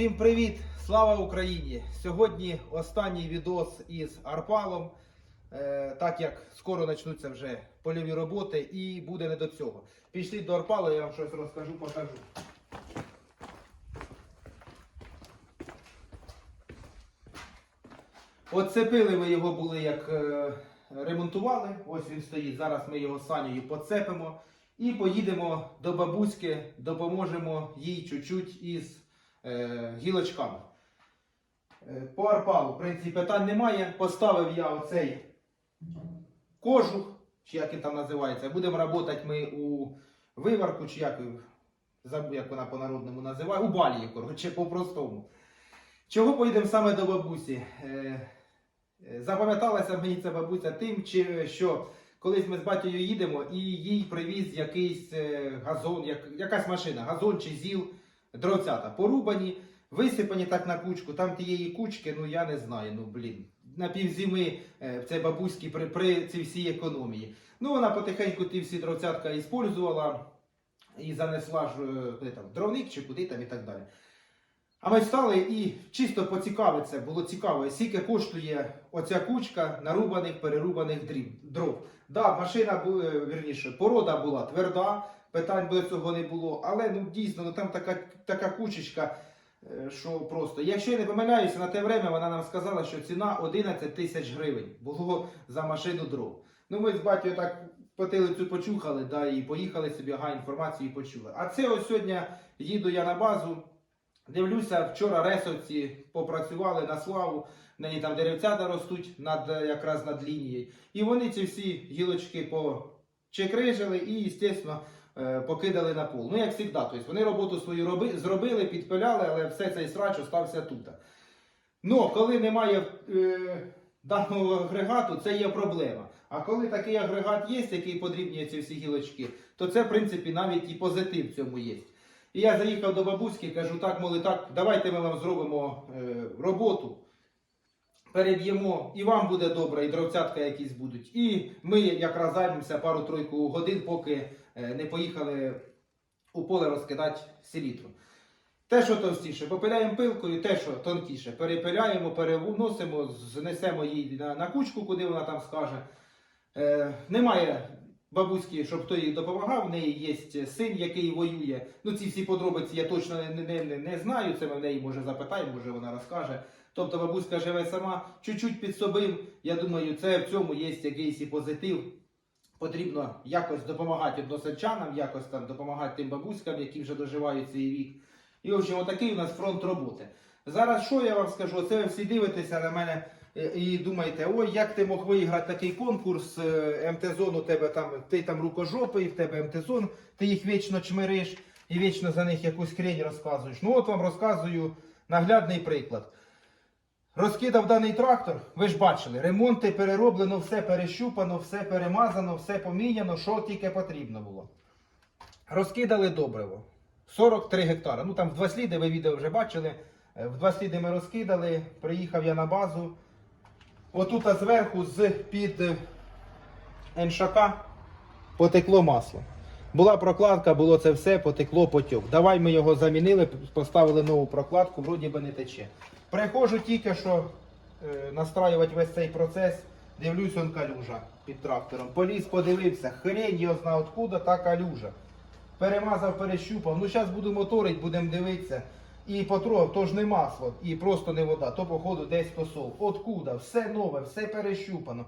Всім привіт! Слава Україні! Сьогодні останній відос із Арпалом. Е, так як скоро почнуться вже польові роботи і буде не до цього. Пішли до Арпала, я вам щось розкажу, покажу. Оцепили ми його були, як е, ремонтували. Ось він стоїть. Зараз ми його санею поцепимо і поїдемо до бабуськи, допоможемо їй чуть-чуть із е, гілочками. Е, По арпалу, в принципі, питань немає. Поставив я оцей кожух, чи як він там називається. Будемо працювати ми у виварку, чи як, як вона по-народному називає, у балії, коротше, по-простому. Чого поїдемо саме до бабусі? Е, е, Запам'яталася мені ця бабуся тим, що колись ми з батькою їдемо і їй привіз якийсь газон, якась машина, газон чи зіл, дровцята порубані, висипані так на кучку. Там тієї кучки, ну я не знаю, ну блін. На півзими е, в цій бабуській при, при цій всій економії. Ну вона потихеньку ті всі дровцятка іспользувала і занесла ж е, куди там, дровник чи куди там і так далі. А ми встали і чисто поцікавитися, було цікаво, скільки коштує оця кучка нарубаних, перерубаних дрів, дров. Да, машина була, вірніше, порода була тверда, питань до цього не було, але ну дійсно ну, там така, така кучечка, е, що просто. Якщо я не помиляюся, на те время вона нам сказала, що ціна 11 тисяч гривень було за машину дров. Ну ми з батькою так потилицю почухали, да, і поїхали собі, ага, інформацію почули. А це ось сьогодні їду я на базу. Дивлюся, вчора ресовці попрацювали на славу, нині там деревцята ростуть над, якраз над лінією. І вони ці всі гілочки почекрижили і, звісно, покидали на пол. Ну, як завжди, тобто вони роботу свою роби, зробили, підпиляли, але все цей срач остався тут. Ну, коли немає е, даного агрегату, це є проблема. А коли такий агрегат є, який подрібнює ці всі гілочки, то це, в принципі, навіть і позитив в цьому є. І я заїхав до бабуськи, кажу, так, моли, так, давайте ми вам зробимо е, роботу, переб'ємо, і вам буде добре, і дровцятка якісь будуть. І ми якраз займемося пару-тройку годин, поки е, не поїхали у поле розкидати селітру. Те, що товстіше, попиляємо пилкою, те, що тонкіше, перепиляємо, переносимо, знесемо її на, на кучку, куди вона там скаже. Е, немає бабуськи, щоб хто їй допомагав. В неї є син, який воює. Ну, ці всі подробиці я точно не, не, не, не знаю. Це ми в неї може запитаємо, може вона розкаже. Тобто бабуська живе сама, чуть-чуть підсобив. Я думаю, це в цьому є якийсь і позитив. Потрібно якось допомагати односельчанам, якось там допомагати тим бабуськам, які вже доживають цей вік. І в отакий у нас фронт роботи. Зараз що я вам скажу? Це ви всі дивитеся на мене е, і думаєте, ой, як ти мог виграти такий конкурс, е, МТ-зон у тебе там, ти там рукожопий, в тебе МТ-зон, ти їх вічно чмириш і вічно за них якусь хрень розказуєш. Ну от вам розказую наглядний приклад. Розкидав даний трактор, ви ж бачили, ремонти перероблено, все перещупано, все перемазано, все поміняно, що тільки потрібно було. Розкидали добриво. 43 гектара. Ну там в два сліди ви відео вже бачили. Е, В два сліди ми розкидали. Приїхав я на базу. Отут зверху з під НШК потекло масло. Була прокладка, було це все, потекло потік. Давай ми його замінили, поставили нову прокладку, вроді би не тече. Приходжу тільки що е, настраювати весь цей процес. Дивлюсь, он калюжа під трактором. Поліз, подивився, хрень його зна откуда та калюжа. Перемазав, перещупав. Ну зараз буду моторить, будемо дивитися. І потрогав, то ж не масло, і просто не вода, то походу десь посол. Откуда? Все нове, все перещупано.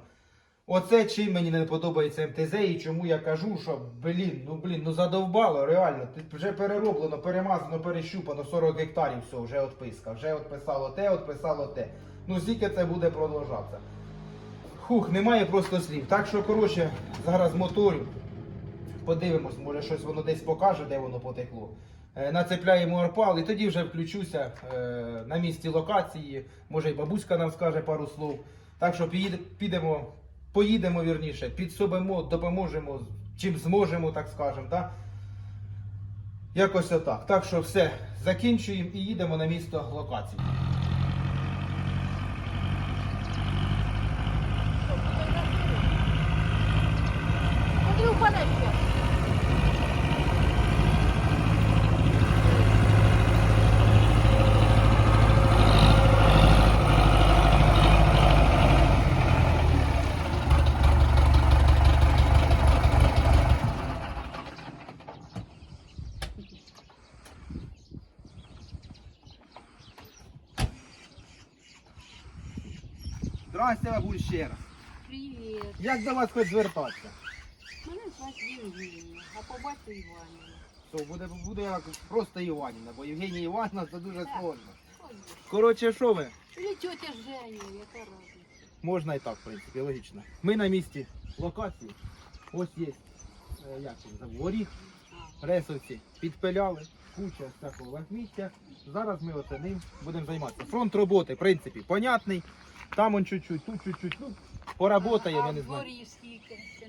Оце чим мені не подобається МТЗ і чому я кажу, що блін, ну блін, ну задовбало, реально. Ти вже перероблено, перемазано, перещупано 40 гектарів, все, вже отписка. Вже отписало те, отписало те. Ну скільки це буде продовжатися. Хух, немає просто слів. Так що, коротше, зараз моторю. Подивимось, може щось воно десь покаже, де воно потекло. Е, Нацепляємо арпал і тоді вже включуся е, на місці локації. Може й бабуська нам скаже пару слов. Так що підемо, поїдемо вірніше, підсобимо, допоможемо, чим зможемо, так скажемо. Так? Якось отак. Так що все, закінчуємо і їдемо на місто локації. Куди Здрасте, бабуль. Привіт. Як до вас хоч звертатися? Мене звати Євгенія, а по батьку Іванівна. То буде, буде як просто Іванівна, бо Євгенія Іванівна це дуже Так. сложно. Ой, Коротше, що ви? Или тетя Женя, яка разниця? Можна і так, в принципі, логічно. Ми на місці локації. Ось є, е, як він зовут, горіх, ресовці підпиляли, куча всякого лахміття. Зараз ми оце ним будемо займатися. Фронт роботи, в принципі, понятний. Там он чуть-чуть, тут чуть-чуть, ну, поработаємо, а я не знаю.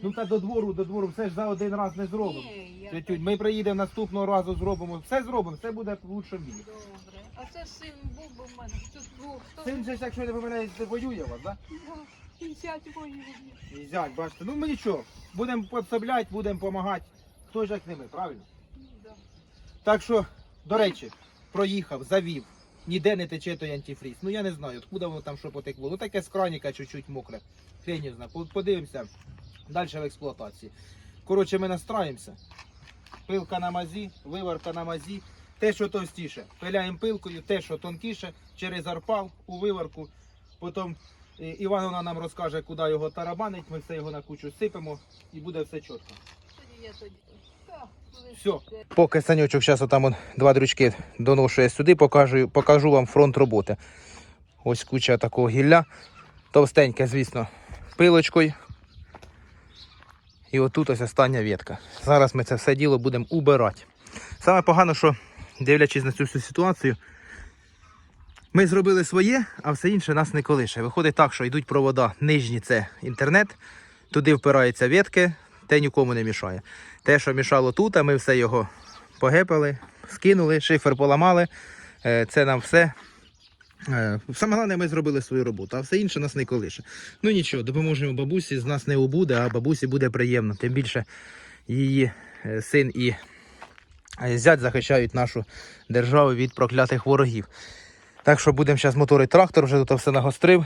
Ну та до двору, до двору, все ж за один раз не зробимо. Ні, я Ми приїдемо наступного разу, зробимо. Все зробимо, все буде в лучшому мірі. Добре. А це син був би в мене. Тут був хто? Син же, ж, якщо не помиляюсь, воює у вас, так? Ну, 50 воює. Да? І зять, бачите. Ну ми нічого. Будемо підсобляти, будемо допомагати. Хто ж як не ми, правильно? Ну, да. Так що, до речі, проїхав, завів. Ніде не тече той антифріз. Ну я не знаю, откуда воно там що потекло. Ну таке з краніка чуть-чуть мокре. Хрень. Подивимося далі в експлуатації. Коротше, ми настраємося. Пилка на мазі, виварка на мазі. Те, що товстіше, пиляємо пилкою, те, що тонкіше, через арпал у виварку. Потім е, Івановна нам розкаже, куди його тарабанить, ми все його на кучу сипемо і буде все чітко. Це- Поки санючок зараз там он, два дрючки доношує сюди, покажу, покажу вам фронт роботи. Ось куча такого гілля. Товстеньке, звісно, пилочкою. І отут ось остання ветка. Зараз ми це все діло будемо убирати. Саме погано, що дивлячись на цю всю ситуацію, ми зробили своє, а все інше нас не колише. Виходить так, що йдуть провода нижні це інтернет, туди впираються ветки, те нікому не мішає. Те, що мішало тут, а ми все його погепали, скинули, шифер поламали. Е, Це нам все. е, Саме головне, ми зробили свою роботу, а все інше нас не колише. Ну нічого, допоможемо бабусі, з нас не убуде, а бабусі буде приємно. Тим більше її е, син і зять захищають нашу державу від проклятих ворогів. Так що будемо зараз моторити трактор, вже тут все нагострив.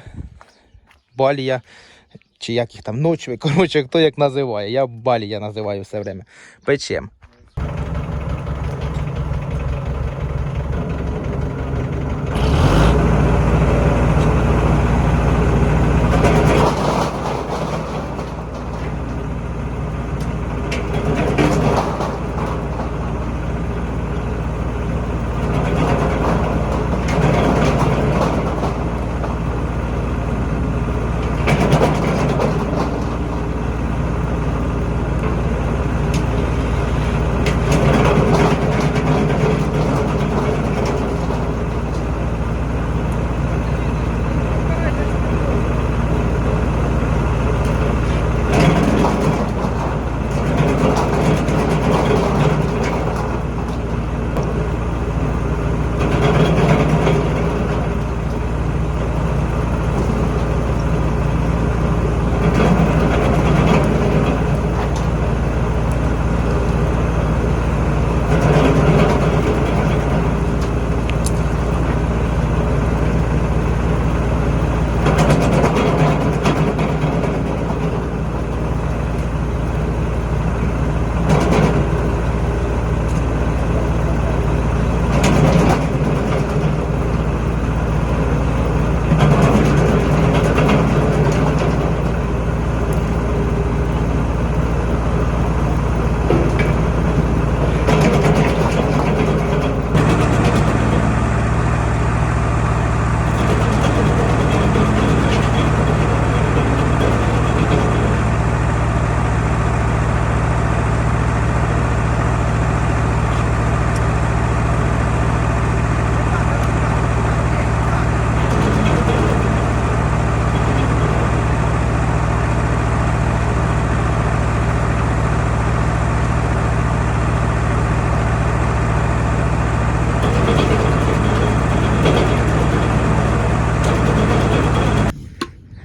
Балія, чи як їх там ночви, коротше, хто як називає. Я балія називаю все время. Печем.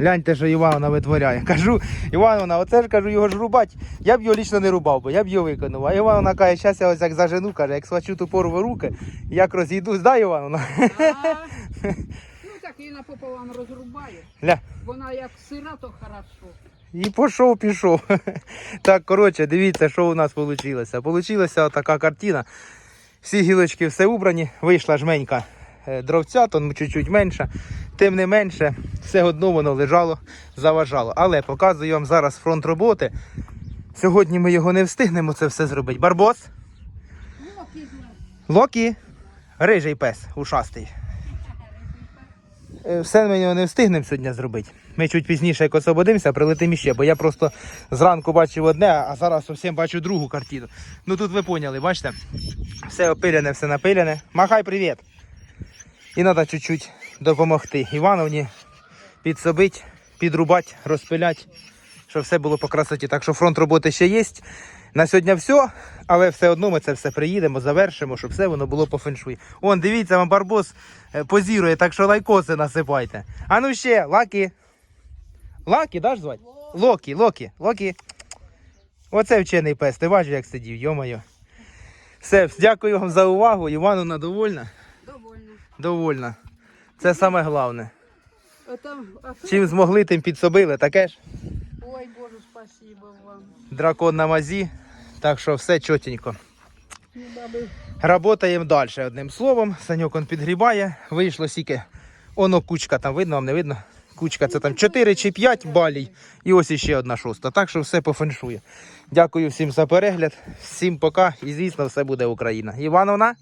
Гляньте, що Івановна витворяє. Кажу, Івановна, оце ж кажу, його ж рубать. Я б його лічно не рубав би, я б його виконав. А Івановна каже, зараз я ось як зажену, каже, як схвачу ту порву руки, як розійдусь, да, Івановна? Ну так її напополам розрубає. Ля. Вона як сира, то хорошо. І пішов, пішов. Так, коротше, дивіться, що у нас вийшло. Получилася така картина. Всі гілочки все убрані, вийшла жменька дровця, то чуть-чуть менше. Тим не менше, все одно воно лежало, заважало. Але показую вам зараз фронт роботи. Сьогодні ми його не встигнемо це все зробити. Барбос, Локі рижий пес, ушастий. Е, Все ми його не встигнемо сьогодні зробити. Ми чуть пізніше, як освободимося, прилетимо іще, бо я просто зранку бачив одне, а зараз зовсім бачу другу картину. Ну тут ви поняли, бачите? Все опиляне, все напиляне. Махай привіт! І треба чуть-чуть допомогти Івановні підсобити, підрубати, розпиляти, щоб все було по красоті. Так що фронт роботи ще є. На сьогодні все, але все одно ми це все приїдемо, завершимо, щоб все воно було по феншуй. Он, дивіться, вам барбос е, позірує, так що лайкоси насипайте. А ну ще, лакі. Лакі, даш звати? Локі, Локі, Локі. Оце вчений пес, ти бачиш, як сидів, йомайо. Все, дякую вам за увагу. Івановна довольна? Довольна. Це саме головне. Чим змогли, тим підсобили. Таке ж Ой, Боже, спасибо вам. дракон на мазі. Так що все чотенько. Работаємо далі. Одним словом, Саньок он підгрібає. Вийшло сіки. Оно кучка там видно, вам не видно. Кучка це там 4 чи 5 балій. І ось іще одна шоста. Так що все пофеншує. Дякую всім за перегляд. Всім пока. І звісно, все буде Україна. Івановна.